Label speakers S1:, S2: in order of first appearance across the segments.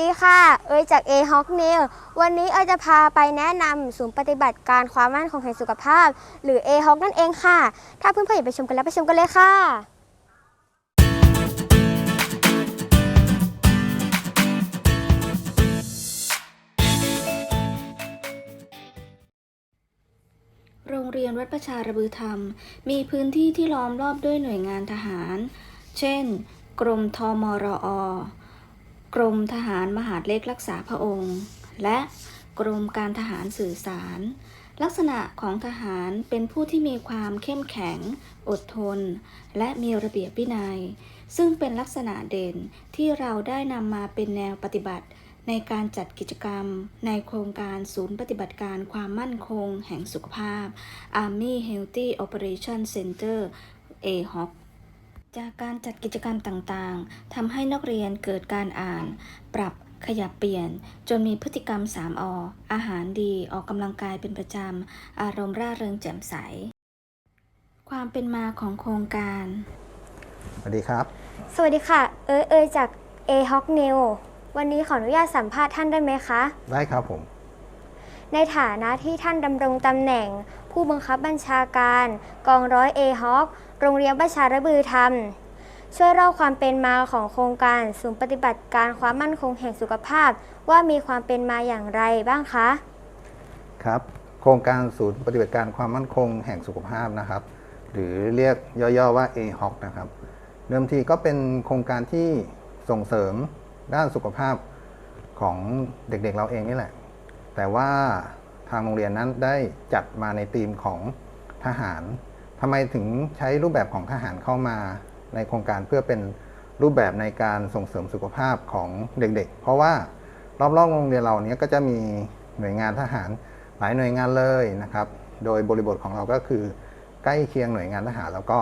S1: ดีค่ะ เอยจาก A h o w k n e w วันนี้เอยจะพาไปแนะนำศูนย์ปฏิบัติการความมั่นคงแห่งสุขภาพ หรือ A h o w k นั่นเองค่ะ ถ้าเพื่อนๆอยากไปชมกันแล้วไปชมกันเลยค่ะ
S2: โรงเรียนวัดประชาระบือธรรม มีพื้นที่ที่ล้อมรอบด้วยหน่วยงานทหาร เช่น กรมทมรอ กรมทหารมหาดเล็กรักษาพระองค์ และกรมการทหารสื่อสาร ลักษณะของทหารเป็นผู้ที่มีความเข้มแข็ง อดทน และมีระเบียบวินัย ซึ่งเป็นลักษณะเด่นที่เราได้นำมาเป็นแนวปฏิบัติ ในการจัดกิจกรรม ในโครงการศูนย์ปฏิบัติการความมั่นคง แห่งสุขภาพ Army Healthy Operation Center AHOC จากการจัดกิจกรรมต่างๆ ทำให้นักเรียนเกิดการอ่าน ปรับ ขยับเปลี่ยน จนมีพฤติกรรม 3ออาหารดี ออกกำลังกายเป็นประจำ อารมณ์ร่าเริงแจ่มใส ความเป็นมาของโครงการ
S3: สวัสดีครับ
S1: สวัสดีค่ะ เอยเอยจาก A h o w k n e w วันนี้ขออนุญาตสัมภาษณ์ท่านได้ไหมคะ
S3: ได้ครับผม
S1: ในฐานะที่ท่านดำรงตำแหน่ง ผู้บังคับบัญชาการ กองร้อยเอฮอคโรงเรียนประชารบือธรรม ช่วยเล่าความเป็นมาของโครงการศูนย์ปฏิบัติการความมั่นคงแห่งสุขภาพ ว่ามีความเป็นมาอย่างไรบ้างคะ
S3: ครับ โครงการศูนย์ปฏิบัติการความมั่นคงแห่งสุขภาพนะครับ หรือเรียกย่อๆว่า AHOC นะครับ เดิมทีก็เป็นโครงการที่ส่งเสริมด้านสุขภาพของเด็กๆเราเองนี่แหละ แต่ว่า ทางโรงเรียนนั้นได้จัดมาในธีมของทหารทำไมถึงใช้รูปแบบของทหารเข้ามาในโครงการเพื่อเป็นรูปแบบในการส่งเสริมสุขภาพของเด็กๆ เพราะว่ารอบๆโรงเรียนเราเนี้ยก็จะมีหน่วยงานทหารหลายหน่วยงานเลยนะครับ โดยบริบทของเราก็คือ ใกล้เคียงหน่วยงานทหาร แล้วก็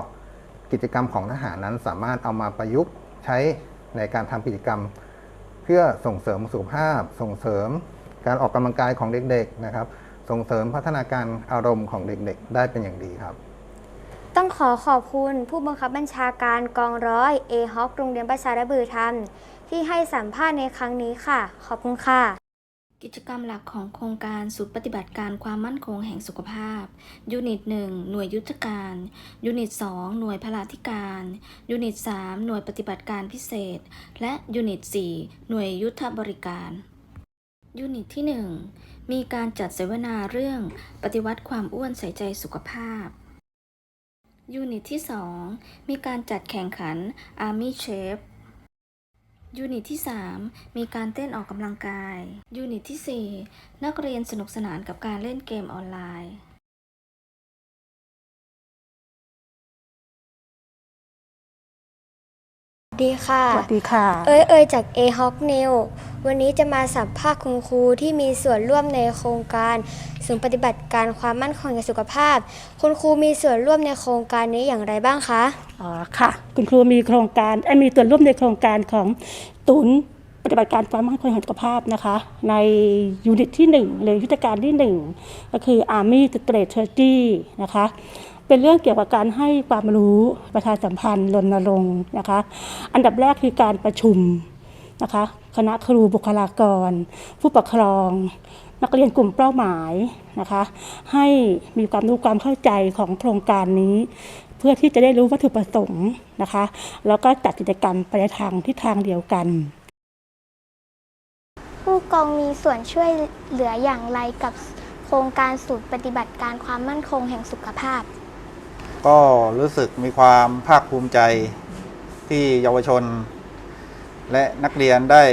S3: กิจกรรมของทหารนั้นสามารถเอามาประยุกต์ใช้ในการทำกิจกรรม เพื่อส่งเสริมสุขภาพ ส่งเสริม การออกกำลังกายของเด็กๆนะครับ ส่งเสริมพัฒนาการอารมณ์ของเด็กๆ ได้เป็นอย่างดีครับ
S1: ต้องขอขอบคุณผู้บังคับบัญชาการกองร้อยเอฮอคโรงเรียนประชาระบือธรรม ที่ให้สัมภาษณ์ในครั้งนี้ค่ะ ขอบคุณค่ะ
S2: กิจกรรมหลักของโครงการศูนย์ปฏิบัติการความมั่นคงแห่งสุขภาพ ยูนิต 1 หน่วยยุทธการ ยูนิต 2 หน่วยพลาธิการ ยูนิต 3 หน่วยปฏิบัติการพิเศษ และยูนิต 4 หน่วยยุทธบริการ ยูนิตที่ 1 มีการจัดเสวนาเรื่องปฏิวัติความอ้วนใส่ใจสุขภาพ ยูนิตที่ 2 มีการจัดแข่งขัน Army Chef ยูนิตที่ 3 มีการเต้นออกกำลังกาย ยูนิตที่ 4 นักเรียนสนุกสนานกับการเล่นเกมออนไลน์
S1: ดีค่ะ
S4: สวัสดีค่ะ
S1: เอ้ยเอ้ยจาก A h o w k n e w วันนี้จะมาสัมภาษณ์คุณครูที่มีส่วนร่วมในโครงการศูนย์ปฏิบัติการความมั่นคงแห่งสุขภาพ คุณครูมีส่วนร่วมในโครงการนี้อย่างไรบ้างคะ
S4: อ๋อค่ะ คุณครูมีโครงการมีส่วนร่วมในโครงการของศูนปฏิบัติการความมั่นคงแห่งสุขภาพนะคะ ในยูนิตที่ 1 หรือยุทธการที่ 1 ก็คือ Army Strategy นะคะเป็นเรื่องเกี่ยวกับการให้ความรู้ประชาสัมพันธ์รณรงค์นะคะ อันดับแรกคือการประชุม นะคะคณะครูบุคลากร ผู้ปกครอง นักเรียนกลุ่มเป้าหมายนะคะให้มีความรู้ความเข้าใจของโครงการนี้ เพื่อที่จะได้รู้วัตถุประสงค์นะคะแล้วก็จัดกิจกรรมไปในทางที่ทางเดียวกัน
S1: ผู้กองมีส่วนช่วยเหลืออย่างไรกับโครงการศูนย์ปฏิบัติการความมั่นคงแห่งสุขภาพ
S5: ก็รู้สึกมีความภาคภูมิใจที่เยาวชน และนักเรียนได้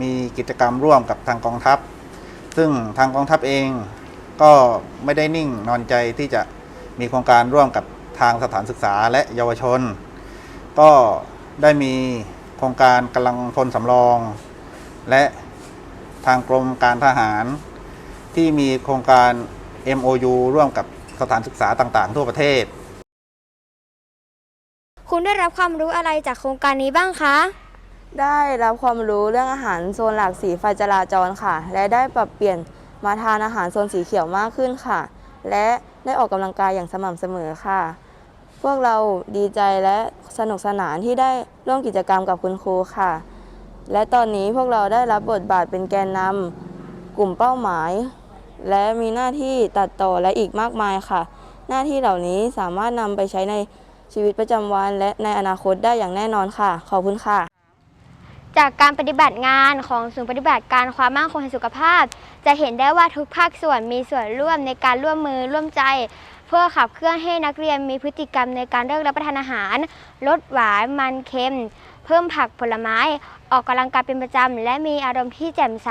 S5: มีกิจกรรมร่วมกับทางกองทัพ ซึ่งทางกองทัพเองก็ไม่ได้นิ่งนอนใจที่จะมีโครงการร่วมกับทางสถานศึกษาและเยาวชน ก็ได้มีโครงการกำลังพลสำรอง และทางกรมการทหาร ที่มีโครงการ MOU ร่วมกับสถานศึกษาต่างๆ ทั่วประเทศ
S1: คุณได้รับความรู้อะไรจากโครงการนี้บ้างคะ
S6: ได้รับความรู้เรื่องอาหารโซนหลากสีไฟจราจรค่ะ และได้ปรับเปลี่ยนมาทานอาหารโซนสีเขียวมากขึ้นค่ะ และได้ออกกำลังกายอย่างสม่ำเสมอค่ะ พวกเราดีใจและสนุกสนานที่ได้ร่วมกิจกรรมกับคุณครูค่ะ และตอนนี้พวกเราได้รับบทบาทเป็นแกนนำกลุ่มเป้าหมาย และมีหน้าที่ตัดต่อและอีกมากมายค่ะ หน้าที่เหล่านี้สามารถนำไปใช้ใน ชีวิตประจำวันและในอนาคตได้อย่างแน่นอนค่ะ ขอบคุณค่ะ
S1: จากการปฏิบัติงานของศูนย์ปฏิบัติการความมั่นคงทางสุขภาพ จะเห็นได้ว่าทุกภาคส่วนมีส่วนร่วมในการร่วมมือร่วมใจ เพื่อขับเคลื่อนให้นักเรียนมีพฤติกรรมในการเลือกรับประทานอาหาร ลดหวานมันเค็ม เพิ่มผักผลไม้ ออกกำลังกายเป็นประจำ และมีอารมณ์ที่แจ่มใส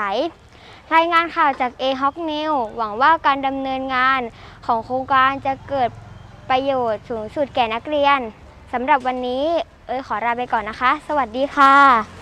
S1: รายงานข่าวจาก a h o c News หวังว่าการดำเนินงานของโครงการจะเกิด ประโยชน์สูงสุดแก่นักเรียนสำหรับวันนี้ เอ้ยขอลาไปก่อนนะคะ สวัสดีค่ะ